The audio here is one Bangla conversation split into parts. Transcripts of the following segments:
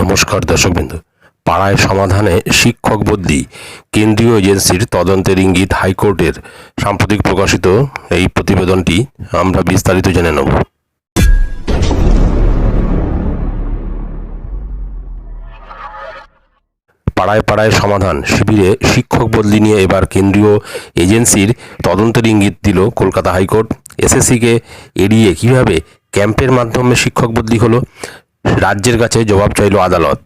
নমস্কার দর্শকবৃন্দ। পাড়ায় সমাধানে শিক্ষক বদলি, কেন্দ্রীয় এজেন্সির তদন্তের ইঙ্গিত হাইকোর্টের। সাম্প্রতিক প্রকাশিত এই প্রতিবেদনটি আমরা বিস্তারিত জেনে নেব। পাড়ায় পাড়ায় সমাধান, শিবিরে শিক্ষক বদলি নিয়ে এবার কেন্দ্রীয় এজেন্সির তদন্তের ইঙ্গিত দিল কলকাতা হাইকোর্ট। এসএসসিকে এড়িয়ে কীভাবে ক্যাম্পের মাধ্যমে শিক্ষক বদলি হলো রাজ্যের কাছে জবাব চাইল আদালত।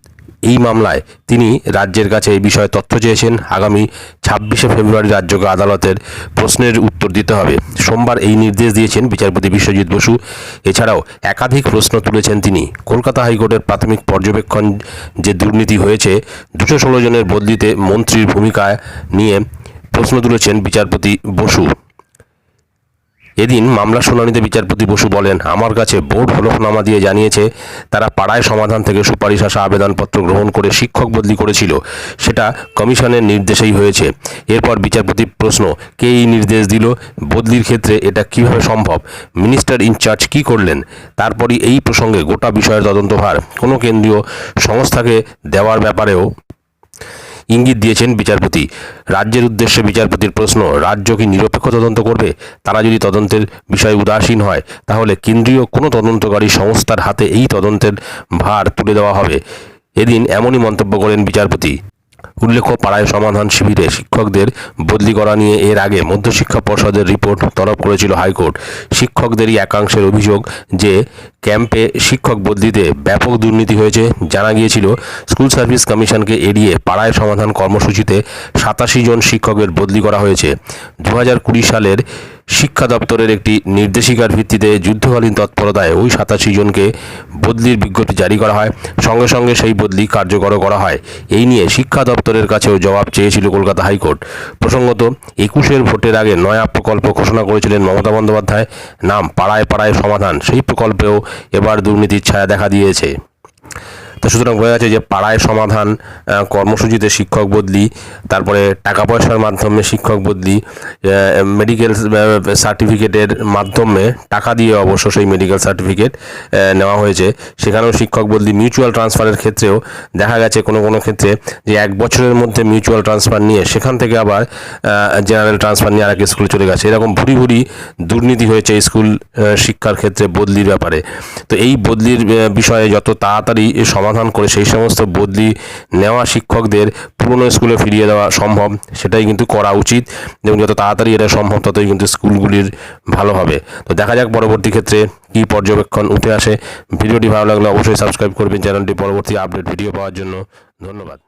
এই মামলায় তিনি রাজ্যের কাছে এই বিষয়ে তথ্য চেয়েছেন। আগামী ছাব্বিশে ফেব্রুয়ারি রাজ্যকে আদালতের প্রশ্নের উত্তর দিতে হবে। সোমবার এই নির্দেশ দিয়েছেন বিচারপতি বিশ্বজিৎ বসু। এছাড়াও একাধিক প্রশ্ন তুলেছেন তিনি। কলকাতা হাইকোর্টের প্রাথমিক পর্যবেক্ষণ যে দুর্নীতি হয়েছে, দুশো ষোলো জনের বদলিতে মন্ত্রীর ভূমিকা নিয়ে প্রশ্ন তুলেছেন বিচারপতি বসু। এদিন মামলা শুনানিতে বিচারপতি বসু বলেন, আমার কাছে বোর্ড হলফনামা দিয়ে জানিয়েছে, তারা পাড়ায় সমাধান থেকে সুপারিশ আসা আবেদনপত্র গ্রহণ করে শিক্ষক বদলি করেছিল। সেটা কমিশনের নির্দেশেই হয়েছে। এরপর বিচারপতি প্রশ্ন, কে এই নির্দেশ দিল? বদলির ক্ষেত্রে এটা কীভাবে সম্ভব? মিনিস্টার ইনচার্জ কি করলেন? তারপরই এই প্রসঙ্গে গোটা বিষয়ের তদন্তভার কোনো কেন্দ্রীয় সংস্থাকে দেওয়ার ব্যাপারেও ইঙ্গিত দিয়েছেন বিচারপতি। রাজ্যের উদ্দেশ্যে বিচারপতির প্রশ্ন, রাজ্য কি নিরপেক্ষ তদন্ত করবে? তারা যদি তদন্তের বিষয়ে উদাসীন হয়, তাহলে কেন্দ্রীয় কোনো তদন্তকারী সংস্থার হাতে এই তদন্তের ভার তুলে দেওয়া হবে। এদিন এমনই মন্তব্য করেন বিচারপতি। উল্লেখ্য, পাড়ায় সমাধান শিবিরে শিক্ষকদের বদলি করা নিয়ে এর আগে মধ্যশিক্ষা পর্ষদের রিপোর্ট তলব করেছিল হাইকোর্ট। শিক্ষকদেরই একাংশের অভিযোগ যে, ক্যাম্পে শিক্ষক বদলিতে ব্যাপক দুর্নীতি হয়েছে। জানা গিয়েছিল, স্কুল সার্ভিস কমিশনকে এড়িয়ে পাড়ায় সমাধান কর্মসূচিতে সাতাশি জন শিক্ষকের বদলি করা হয়েছে। দু হাজার কুড়ি সালের শিক্ষা দপ্তরের একটি নির্দেশিকার ভিত্তিতে যুদ্ধকালীন তৎপরতায় ওই সাতাশি জনকে বদলির বিজ্ঞপ্তি জারি করা হয়। সঙ্গে সঙ্গে সেই বদলি কার্যকর করা হয়। এই নিয়ে শিক্ষা দপ্তরের কাছেও জবাব চেয়েছিল কলকাতা হাইকোর্ট। প্রসঙ্গত, একুশের ভোটের আগে নয়া প্রকল্প ঘোষণা করেছিলেন মমতা বন্দ্যোপাধ্যায়। নাম পাড়ায় পাড়ায় সমাধান। সেই প্রকল্পেও এবার দুর্নীতির ছায়া দেখা দিয়েছে। তো সুতরাং বোঝা যাচ্ছে যে পাড়ায় সমাধান কর্মসূচিতে শিক্ষক বদলি, তারপরে টাকা পয়সার মাধ্যমে শিক্ষক বদলি মেডিকেল সার্টিফিকেটের মাধ্যমে টাকা দিয়ে অবশ্য সেই মেডিকেল সার্টিফিকেট নেওয়া হয়েছে। সেখানেও শিক্ষক বদলি মিউচুয়াল ট্রান্সফারের ক্ষেত্রেও দেখা গেছে কোনো কোনো ক্ষেত্রে যে এক বছরের মধ্যে মিউচুয়াল ট্রান্সফার নিয়ে সেখান থেকে আবার জেনারেল ট্রান্সফার নিয়ে আরেক স্কুলে চলে গেছে। এরকম ভুরি ভুরি দুর্নীতি হয়েছে স্কুল শিক্ষার ক্ষেত্রে বদলির ব্যাপারে। তো এই বদলির বিষয়ে যত তাড়াতাড়ি এর সমাধান করে সেই সমস্ত বদলি নেওয়া শিক্ষকদের পুরনো স্কুলে ফিরিয়ে দেওয়া সম্ভব, সেটাই কিন্তু করা উচিত এবং যত তাড়াতাড়ি এটা সম্ভব, ততই কিন্তু স্কুলগুলির ভালো হবে। তো দেখা যাক পরবর্তী ক্ষেত্রে কী পর্যবেক্ষণ উঠে আসে। ভিডিওটি ভালো লাগলে অবশ্যই সাবস্ক্রাইব করবেন। চ্যানেলটি পরবর্তী আপডেট ভিডিও পাওয়ার জন্য ধন্যবাদ।